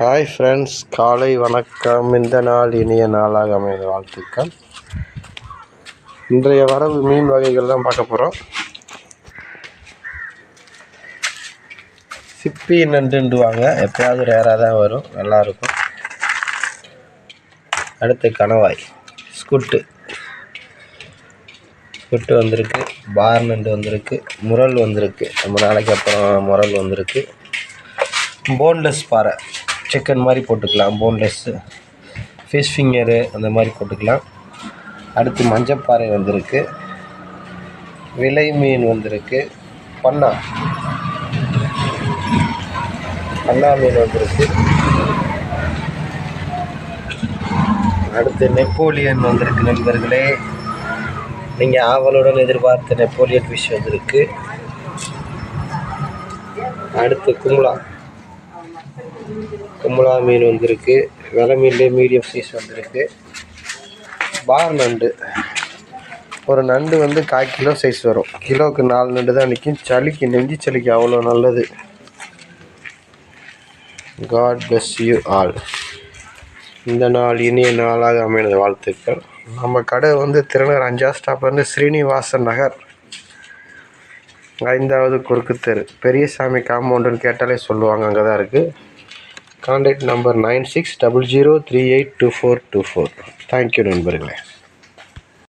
Hi friends காலை வணக்கம். இந்த நாள் இனிய நாளாக அமைய வாழ்த்துக்கள். இன்றைய வரவு மீன் வகைகள் தான் பார்க்க போகிறோம் சிப்பி நண்டுண்டுவாங்க. எப்போயாவது ரேராக தான் வரும். நல்லாயிருக்கும். அடுத்து கணவாய். ஸ்குட்டு. ஸ்குட்டு வந்திருக்கு. பார் நண்டு வந்திருக்கு. முரல் வந்திருக்கு. ரொம்ப நாளைக்கு அப்புறம் முரல் வந்திருக்கு. போன்லெஸ் பாறை. சிக்கன் மாதிரி போட்டுக்கலாம் போன்லெஸ்ஸு ஃபிஷ் ஃபிங்கரு அந்த மாதிரி போட்டுக்கலாம். அடுத்து மஞ்சப்பாறை வந்திருக்கு. விலை மீன் வந்திருக்கு. பண்ணா. பண்ணா மீன் வந்திருக்கு. அடுத்து நெப்போலியன் வந்திருக்கு நண்பர்களே. நீங்கள் ஆவலுடன் எதிர்பார்த்த நெப்போலியன் ஃபிஷ் வந்திருக்கு. அடுத்து கும்லா. கும்பலா மீன் வந்திருக்கு. வெலை மீன்லேயே மீடியம் சைஸ் வந்திருக்கு. பார் நண்டு. ஒரு நண்டு வந்து கால் கிலோ சைஸ் வரும். கிலோவுக்கு நாலு நண்டு தான் நிற்கும் சளிக்கு நெஞ்சு சளிக்கு அவ்வளோ நல்லது. காட் பிளஸ் யூ ஆல் இந்த நாள் இனிய நாளாக அமைனது வாழ்த்துக்கள். நம்ம கடை வந்து திருநகர் அஞ்சாவது ஸ்டாப்லேருந்து ஸ்ரீனிவாசன் நகர். ஐந்தாவது குறுக்கு தெரு. பெரியசாமி காம்பவுண்டுன்னு கேட்டாலே சொல்லுவாங்க அங்கே தான் இருக்குது contact number nine six double zero three eight two four two four thank you நண்பர்களே.